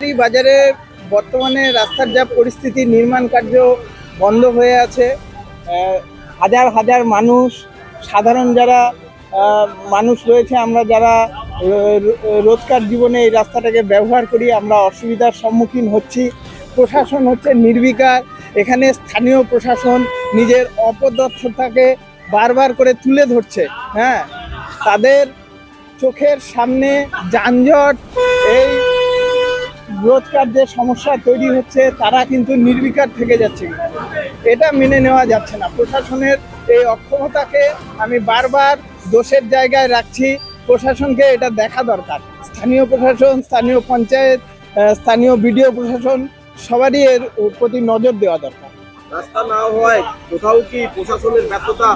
এই বাজারে বর্তমানে রাস্তার যা পরিস্থিতি, নির্মাণ কার্য বন্ধ হয়ে আছে। হাজার হাজার মানুষ, সাধারণ যারা মানুষ রয়েছে, আমরা যারা রোজকার জীবনে এই রাস্তাটাকে ব্যবহার করি, আমরা অসুবিধার সম্মুখীন হচ্ছি। প্রশাসন হচ্ছে নির্বিকার, এখানে স্থানীয় প্রশাসন নিজের অপদক্ষতাকে বারবার করে তুলে ধরছে হ্যাঁ? তাদের চোখের সামনে যানজট রোজকার যে সমস্যা তৈরি হচ্ছে তারা কিন্তু নির্বিকার থেকে যাচ্ছে। এটা মেনে নেওয়া যাচ্ছে না। প্রশাসনের এই অক্ষমতাকে আমি বারবার দোষের জায়গায় রাখছি। প্রশাসনকে এটা দেখা দরকার। স্থানীয় প্রশাসন স্থানীয় পঞ্চায়েত স্থানীয় বিডিও প্রশাসন সবারই এর প্রতি নজর দেওয়া দরকার। রাস্তা না হওয়ায় কোথাও কি প্রশাসনের ব্যর্থতা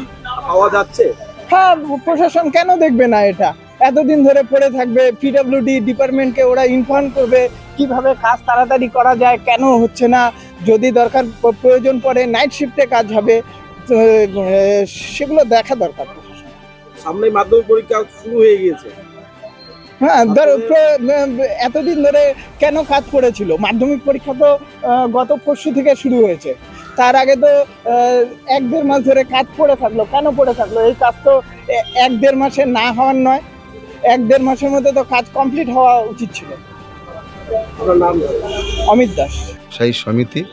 পাওয়া যাচ্ছে? হ্যাঁ প্রশাসন কেন দেখবে না এটা? এতদিন ধরে পড়ে থাকবে পিডব্লিউডি ডিপার্টমেন্টকে ওরা ইনফর্ম করবে কীভাবে কাজ তাড়াতাড়ি করা যায় কেন হচ্ছে না যদি দরকার প্রয়োজন পড়ে নাইট শিফটে কাজ হবে সেগুলো দেখা দরকার। সামনে মাধ্যমিক পরীক্ষা শুরু হয়ে গিয়েছে। হ্যাঁ ধরো এতদিন ধরে কেন কাজ পড়েছিল? মাধ্যমিক পরীক্ষা তো গত পরশু থেকে শুরু হয়েছে। তার আগে তো এক দেড় মাস ধরে কাজ পড়ে থাকল কেন পড়ে থাকল? এই কাজ তো এক দেড় মাসে না হওয়ার নয়। এক দেড় মাসের মধ্যে তো কাজ কমপ্লিট হওয়া উচিত ছিল। অমিত দাস। সেই সমিতি।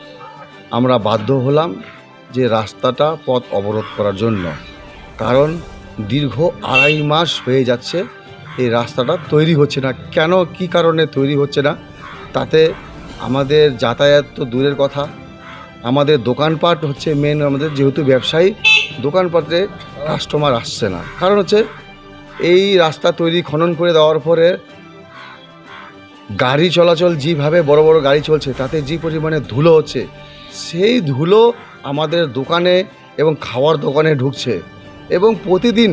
আমরা বাধ্য হলাম যে রাস্তাটা পথ অবরোধ করার জন্য। কারণ দীর্ঘ আড়াই মাস হয়ে যাচ্ছে এই রাস্তাটা তৈরি হচ্ছে না। কেন কি কারণে তৈরি হচ্ছে না? তাতে আমাদের যাতায়াত তো দূরের কথা। আমাদের দোকানপাট হচ্ছে মেন আমাদের যেহেতু ব্যবসায়ী দোকানপাটে কাস্টমার আসছে না। কারণ হচ্ছে এই রাস্তা তৈরি, খনন করে দেওয়ার পরে গাড়ি চলাচল যেভাবে বড় বড় গাড়ি চলছে, তাতে যে পরিমাণে ধুলো হচ্ছে, সেই ধুলো আমাদের দোকানে এবং খাওয়ার দোকানে ঢুকছে এবং প্রতিদিন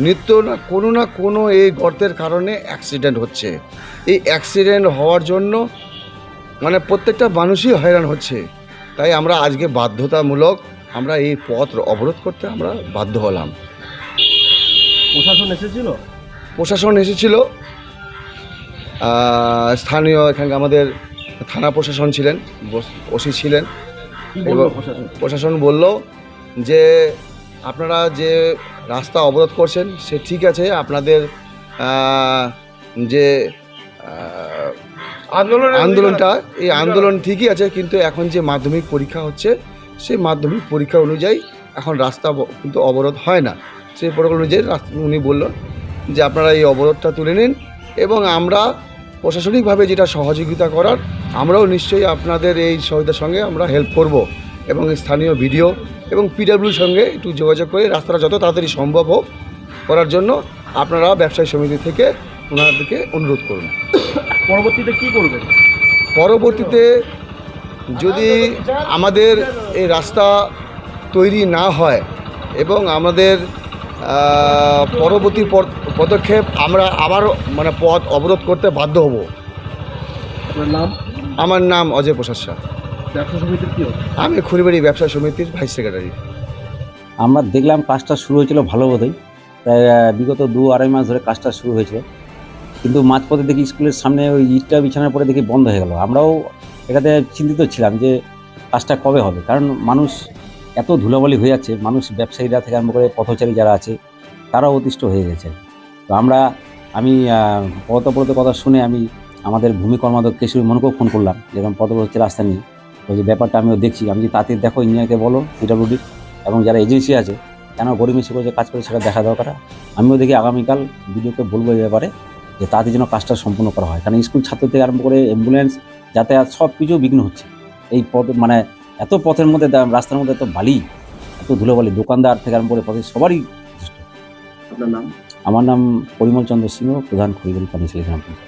নিত্য না, কোনো না কোনো এই গর্তের কারণে অ্যাক্সিডেন্ট হচ্ছে। এই অ্যাক্সিডেন্ট হওয়ার জন্য মানে প্রত্যেকটা মানুষই হয়রান হচ্ছে। তাই আমরা আজকে বাধ্যতামূলক আমরা এই পথ অবরোধ করতে আমরা বাধ্য হলাম। প্রশাসন এসেছিল? প্রশাসন এসেছিল। স্থানীয় এখানে আমাদের থানা প্রশাসন ছিলেন ওসি ছিলেন। প্রশাসন? বলল যে আপনারা যে রাস্তা অবরোধ করছেন সে ঠিক আছে আপনাদের যে আন্দোলন আন্দোলনটা এই আন্দোলন ঠিকই আছে কিন্তু এখন যে মাধ্যমিক পরীক্ষা হচ্ছে সেই মাধ্যমিক পরীক্ষা অনুযায়ী এখন রাস্তা কিন্তু অবরোধ হয় না। সেই প্রোটোকল অনুযায়ী উনি বলল যে আপনারা এই অবরোধটা তুলে নিন এবং আমরা প্রশাসনিকভাবে যেটা সহযোগিতা করার আমরাও নিশ্চয়ই আপনাদের এই সহায়তার সঙ্গে আমরা হেল্প করব এবং স্থানীয় ভিডিও এবং পিডাব্লিউর সঙ্গে একটু যোগাযোগ করে রাস্তাটা যত তাড়াতাড়ি সম্ভব হোক করার জন্য আপনারা ব্যবসায়ী সমিতি থেকে ওনাদেরকে অনুরোধ করুন। পরবর্তীতে কি করবেন? পরবর্তীতে যদি আমাদের এই রাস্তা তৈরি না হয় এবং আমাদের পরবর্তী পদ- পদক্ষেপ আমরা আবার মানে পথ অবরোধ করতে বাধ্য হব। নাম? আমার নাম অজয় প্রসাদ শাহ। ব্যবসা সমিতির কি আমি খুরিবাড়ি ব্যবসা সমিতির ভাইস সেক্রেটারি। আমরা দেখলাম কাজটা শুরু হয়েছিল ভালো বোধই প্রায় বিগত দু আড়াই মাস ধরে কাজটা শুরু হয়েছিল কিন্তু মাঝপথে দেখি স্কুলের সামনে ওই ইটটা বিছানার পরে দেখি বন্ধ হয়ে গেল। আমরাও এটাতে চিন্তিত ছিলাম যে কাজটা কবে হবে? কারণ মানুষ এত ধুলোবালি হয়ে যাচ্ছে, মানুষ ব্যবসায়ীরা থেকে আরম্ভ করে পথচারী যারা আছে, তারাও অতিষ্ঠ হয়ে গেছে। তো আমরা, আমি পদপ্রত কথা শুনে আমি আমাদের ভূমি কর্মাধ্যক্ষ কেশরী মনকেও ফোন করলাম যেরকম পদপ্রত রাস্তা নিয়ে। ওই যে ব্যাপারটা আমিও দেখছি, আমি যে তাতে দেখো, ইঞ্জিনিয়ারকে বলো, পিডাব্লিউডি, এবং যারা এজেন্সি আছে, কেন গরিব করে যে কাজ করে সেটা দেখা দরকার। আমিও দেখি আগামীকাল ভিডিওকে বলব এই ব্যাপারে, যে তাদের জন্য কাজটা সম্পূর্ণ করা হয়। কারণ স্কুল ছাত্র থেকে আরম্ভ করে অ্যাম্বুলেন্স যাতায়াত সব কিছু বিঘ্ন হচ্ছে। এই পথ মানে এত পথের মধ্যে রাস্তার মধ্যে এত বালি এত ধুলোবালি দোকানদার থেকে আরম্ভ করে পথে সবারই আপনার নাম? আমার নাম পরিমল চন্দ্র সিংহ প্রধান খরিগরি পানিশালী গ্রাম পঞ্চায়েত।